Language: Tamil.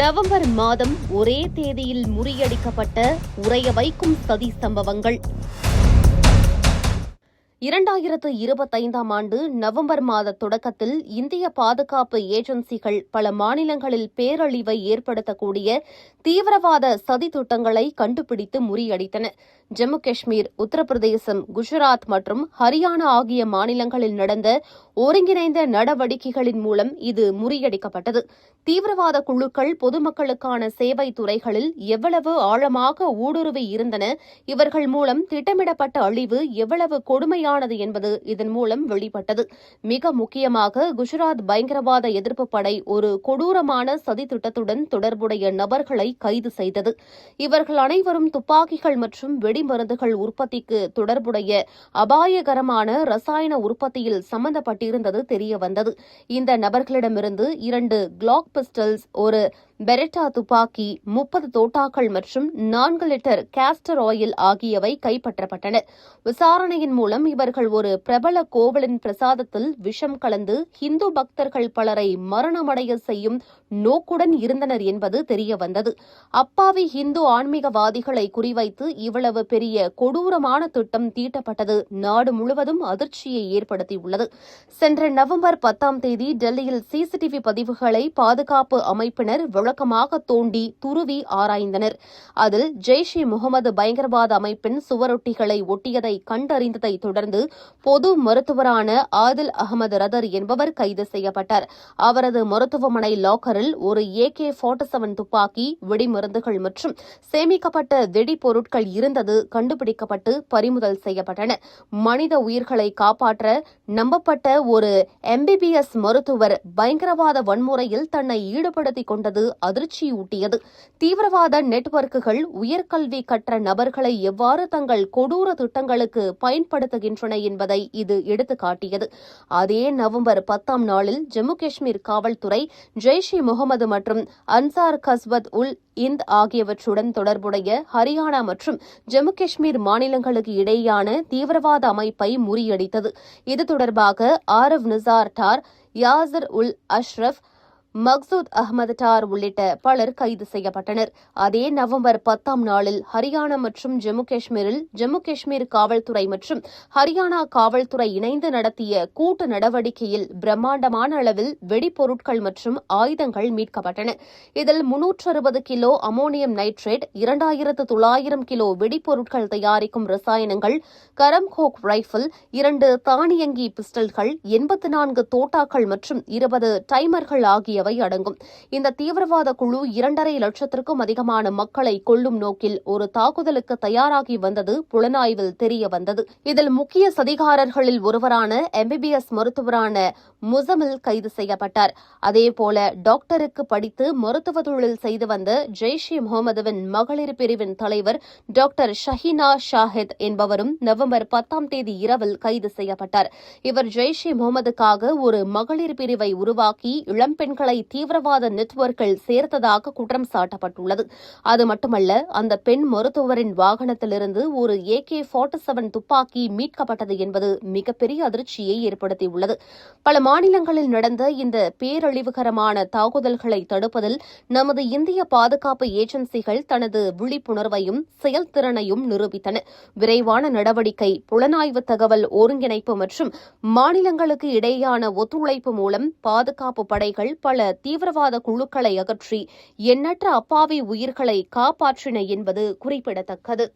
நவம்பர் மாதம் ஒரே தேதியில் முறியடிக்கப்பட்ட உறைய வைக்கும் சதி சம்பவங்கள். இரண்டாயிரத்து இருபத்தைந்தாம் ஆண்டு நவம்பர் மாத தொடக்கத்தில் இந்திய பாதுகாப்பு ஏஜென்சிகள் பல மாநிலங்களில் பேரழிவை ஏற்படுத்தக்கூடிய தீவிரவாத சதித்திட்டங்களை கண்டுபிடித்து முறியடித்தன. ஜம்மு காஷ்மீர் உத்தரப்பிரதேசம் குஜராத் மற்றும் ஹரியானா ஆகிய மாநிலங்களில் நடந்த ஒருங்கிணைந்த நடவடிக்கைகளின் மூலம் இது முறியடிக்கப்பட்டது. தீவிரவாத குழுக்கள் பொதுமக்களுக்கான சேவை துறைகளில் எவ்வளவு ஆழமாக ஊடுருவி இருந்தன இவர்கள் மூலம் திட்டமிடப்பட்ட அழிவு எவ்வளவு கொடுமையான உண்மையானது என்பது இதன் மூலம் வெளிப்பட்டது. மிக முக்கியமாக குஜராத் பயங்கரவாத எதிர்ப்பு படை ஒரு கொடூரமான சதி திட்டத்துடன் தொடர்புடைய நபர்களை கைது செய்தது. இவர்கள் அனைவரும் துப்பாக்கிகள் மற்றும் வெடிமருந்துகள் உற்பத்திக்கு தொடர்புடைய அபாயகரமான ரசாயன உற்பத்தியில் சம்பந்தப்பட்டிருந்தது தெரியவந்தது. இந்த நபர்களிடமிருந்து இரண்டு கிளாக் பிஸ்டல்ஸ் ஒரு பெரெட்டா துப்பாக்கி முப்பது தோட்டாக்கள் மற்றும் நான்கு லிட்டர் கேஸ்டர் ஆயில் ஆகியவை கைப்பற்றப்பட்டன. விசாரணையின் மூலம் இவர்கள் ஒரு பிரபல கோவிலின் பிரசாதத்தில் விஷம் கலந்து இந்து பக்தர்கள் பலரை மரணமடைய செய்யும் நோக்குடன் இருந்தனர் என்பது தெரியவந்தது. அப்பாவி இந்து ஆன்மீகவாதிகளை குறிவைத்து இவ்வளவு பெரிய கொடூரமான திட்டம் தீட்டப்பட்டது நாடு முழுவதும் அதிர்ச்சியை ஏற்படுத்தியுள்ளது. சென்ற நவம்பர் பத்தாம் தேதி டெல்லியில் சிசிடிவி பதிவுகளை பாதுகாப்பு அமைப்பினர் வழக்கமாக தோண்டி துருவி ஆராய்ந்தனர். அதில் ஜெய்ஷ் இ முகமது பயங்கரவாத அமைப்பின் சுவரொட்டிகளை ஒட்டியதை கண்டறிந்ததை தொடர்ந்து பொது மருத்துவரான ஆதில் அகமது ரதர் என்பவர் கைது செய்யப்பட்டார். அவரது மருத்துவமனை லாக்கரில் ஒரு ஏகே ஃபார்ட்டி செவன் துப்பாக்கி வெடிமருந்துகள் மற்றும் சேமிக்கப்பட்ட வெடிப்பொருட்கள் இருந்தது கண்டுபிடிக்கப்பட்டு பறிமுதல் செய்யப்பட்டன. மனித உயிர்களை காப்பாற்ற நம்பப்பட்ட ஒரு எம்பிபிஎஸ் மருத்துவர் பயங்கரவாத வன்முறையில் தன்னை ஈடுபடுத்திக் கொண்டது அதிர்ச்சியூட்டியது தீவிரவாத நெட்வொர்க்குகள் உயர்கல்வி கற்ற நபர்களை எவ்வாறு தங்கள் கொடூர திட்டங்களுக்கு பயன்படுத்துகின்றன என்பதை இது எடுத்துக்காட்டியது. அதே நவம்பர் பத்தாம் நாளில் ஜம்மு காஷ்மீர் காவல்துறை ஜெய்ஷ் இ முகமது மற்றும் அன்சார் கஸ்வத் உல் இந்த் ஆகியவற்றுடன் தொடர்புடைய ஹரியானா மற்றும் ஜம்மு காஷ்மீர் மாநிலங்களுக்கு இடையேயான தீவிரவாத அமைப்பை முறியடித்தது. இது தொடர்பாக ஆரவ் நிசார் டார் யாசர் உல் அஷ்ரப் மக்சூத் அகமது டார் உள்ளிட்ட பலர் கைது செய்யப்பட்டனர். அதே நவம்பர் பத்தாம் நாளில் ஹரியானா மற்றும் ஜம்மு காஷ்மீரில் ஜம்மு காஷ்மீர் காவல்துறை மற்றும் ஹரியானா காவல்துறை இணைந்து நடத்திய கூட்டு நடவடிக்கையில் பிரம்மாண்டமான அளவில் வெடிபொருட்கள் மற்றும் ஆயுதங்கள் மீட்கப்பட்டன. இதில் முன்னூற்று அறுபது கிலோ அமோனியம் நைட்ரேட் இரண்டாயிரத்து தொள்ளாயிரம் கிலோ வெடிபொருட்கள் தயாரிக்கும் ரசாயனங்கள் கரம்கோக் ரைபிள் இரண்டு தானியங்கி பிஸ்டல்கள் எண்பத்து நான்கு தோட்டாக்கள் மற்றும் இருபது டைமர்கள் ஆகிய ஆகியவை அடங்கும்? இந்த தீவிரவாத குழு இரண்டரை லட்சத்திற்கும் அதிகமான மக்களை கொல்லும் நோக்கில் ஒரு தாக்குதலுக்கு தயாராகி வந்தது புலனாய்வில் தெரிய வந்தது. இதில் முக்கிய சதிகாரர்களில் ஒருவரான எம்பிபிஎஸ் மருத்துவரான முசமில் கைது செய்யப்பட்டார். அதேபோல டாக்டருக்கு படித்து மருத்துவ தொழில் செய்து வந்த ஜெய்ஷ் இ முகமதுவின் மகளிர் பிரிவின் தலைவர் டாக்டர் ஷஹினா ஷாஹித் என்பவரும் நவம்பர் பத்தாம் தேதி இரவில் கைது செய்யப்பட்டார். இவர் ஜெய்ஷ் இ முகமதுக்காக ஒரு மகளிர் பிரிவை உருவாக்கி இளம்பெண்களை தீவிரவாத நெட்வொர்க்கில் சேர்த்ததாக குற்றம் சாட்டப்பட்டுள்ளது. அது மட்டுமல்ல அந்த பெண் மருத்துவரின் வாகனத்திலிருந்து ஒரு ஏகே ஃபார்ட்டி செவன் துப்பாக்கி மீட்கப்பட்டது என்பது மிகப்பெரிய அதிர்ச்சியை ஏற்படுத்தியுள்ளது. பல மாநிலங்களில் நடந்த இந்த பேரழிவுகரமான தாக்குதல்களை தடுப்பதில் நமது இந்திய பாதுகாப்பு ஏஜென்சிகள் தனது விழிப்புணர்வையும் செயல்திறனையும் நிரூபித்தன. விரைவான நடவடிக்கை புலனாய்வு தகவல் ஒருங்கிணைப்பு மற்றும் மாநிலங்களுக்கு இடையேயான ஒத்துழைப்பு மூலம் பாதுகாப்பு படைகள் பல பல தீவிரவாத குழுக்களை அகற்றி எண்ணற்ற அப்பாவி உயிர்களை காப்பாற்றின என்பது குறிப்பிடத்தக்கது.